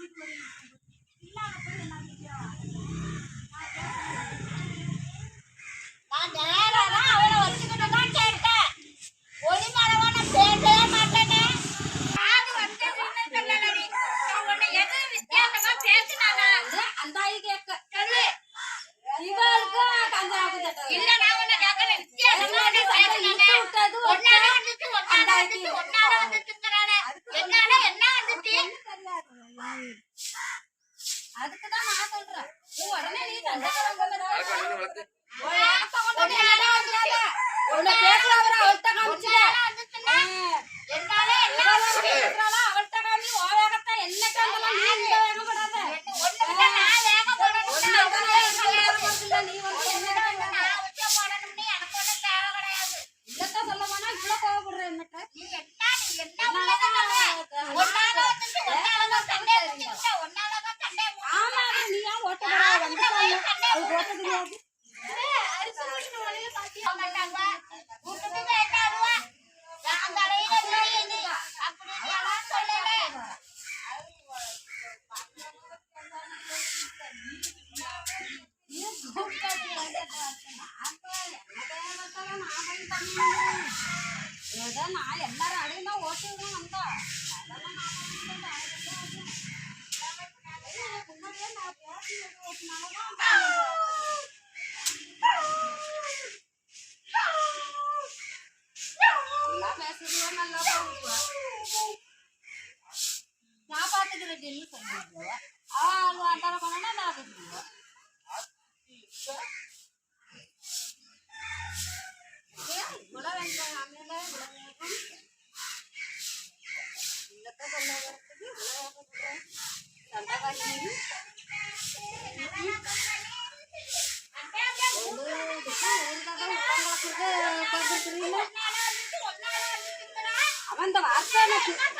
Beli enam ton. Bye. நான் எல்லாரும் அடையும் தான் ஓட்டு தான் அதெல்லாம் நான் Apa antara asal nak?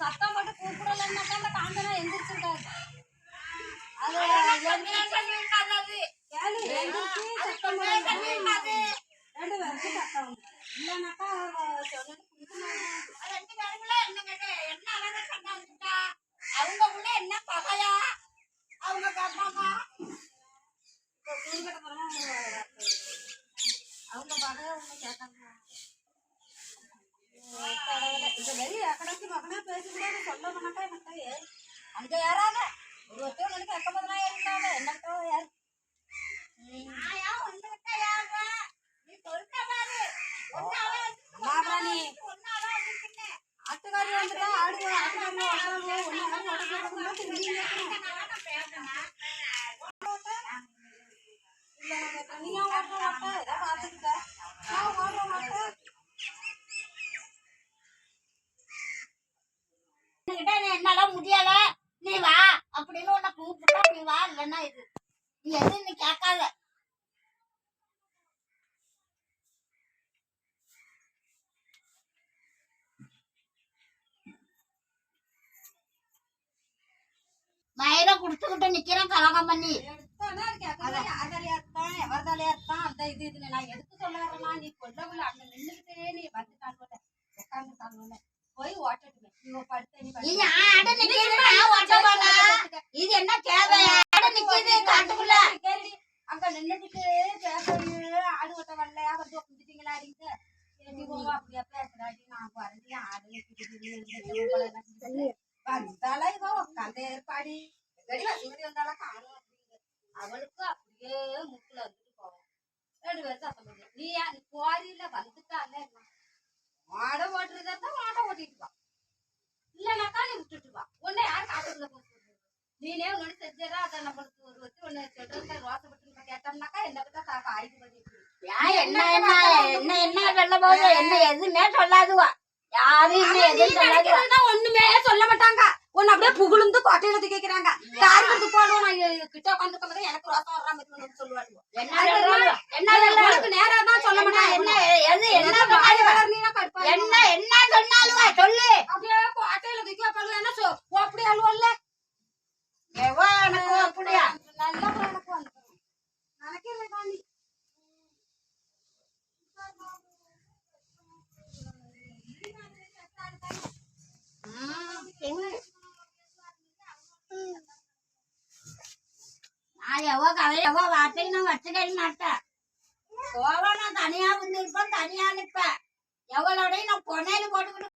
சத்தம் மட்டும் கூப்பிடலன்னாக்கா அந்த காஞ்சனா எந்திரிச்சிருக்காரு. அது சத்தம் போட்டு ரெண்டு பேருக்கு சத்தம் இல்லைனாக்கா ரெண்டு பேருக்குள்ள என்ன கேட்டு? என்ன அழகா கண்டாந்துட்டா அவங்க உள்ள என்ன பகையா? அவங்க கண்டாங்க அவங்க பகையா கேட்டாங்க. இந்த வெளி எக்கடாச்சும் மகனா பேசிக்கூடாது சொல்ல மாட்டா எனக்கு அங்கே ஏறாத ஒரு ஒருத்தர் மணிக்கு எக்கமதுனா ஏறிக்காத என்னக்கா யார் நீ சொல்ற மாதிரி நீ இருந்துகிட்டே நீ என்னால முடியல. நீ வா அப்படின்னு உன்னை கூப்பிட்டா நீ வா இல்லைன்னா இது நீ எது நீ கேட்காத. மயிரை குடுத்துக்கிட்டு நிக்கிறேன் கலகம் பண்ணி அந்த இது நான் எடுத்து சொல்லாரமா நீ கொல்லவில்லை அங்க நின்றுக்கிட்டே நீ வந்து உட்காந்து போய் ஓட்டட்டுமே இவ என்ன தேவை? நிக்கிறது அங்க நின்னுட்டு ஆடு ஓட்ட வரல. வந்து உட்காந்துட்டீங்களா நீங்க அப்படியா பேசுறாடி நான் வரலையா? ஆடு வந்தாலா இவ உட்காந்த ஏற்பாடி. வந்தாலும் காணும் அவளுக்கு அப்படியே முக்குல வந்துட்டு போவோம் ரெண்டு பேரும் சத்தம் நீ கோரியில வந்துட்டா என்ன மாடை ஓட்டுறதா தான் மாடை ஓட்டிட்டு வா. இல்லைனாக்கா நீ விட்டுட்டு வா. உன்னை யாரும் காட்டுக்குள்ள போட்டு நீனே உன்னோட செஞ்சா அதை நம்மளுக்கு ஒரு வச்சு உன்னை சொல்றது ரோசப்பட்டு கேட்டோம்னாக்கா என்ன பத்தா ஆயுது பண்ணிட்டு என்ன என்ன என்ன என்ன சொல்ல போகுது? என்ன எதுவுமே சொல்லாதுவா. யாரும் ஒண்ணுமே சொல்ல மாட்டாங்க. உன்னை அப்படியே புகழ்ந்து கொட்டையில தூக்கிக்கிறாங்க கார் கொடுத்து போடுவோம். கிட்ட உட்காந்துருக்க எனக்கு ரோசம் சொல்லுவாங்க என்ன நேரம் என்ன இருக்கும். என்ன சொன்னாலுவா சொல்லு அப்படியே கோட்டையில தூக்கி வைப்பாங்க என்ன சொ அப்படி அழுவல்ல எவா எனக்கு அப்படியா நல்லா எனக்கு வந்துடும் நினைக்கிறேன் காந்தி நான் எவ்வளோ கதை எவ்வளோ வார்த்தையும் நான் வச்சுக்க மாட்டேன் போவேன் நான் தனியா வந்து இருப்பேன் தனியா நிற்பேன் எவ்வளோடையும் நான் பொண்ணையில போட்டுக்கிட்டு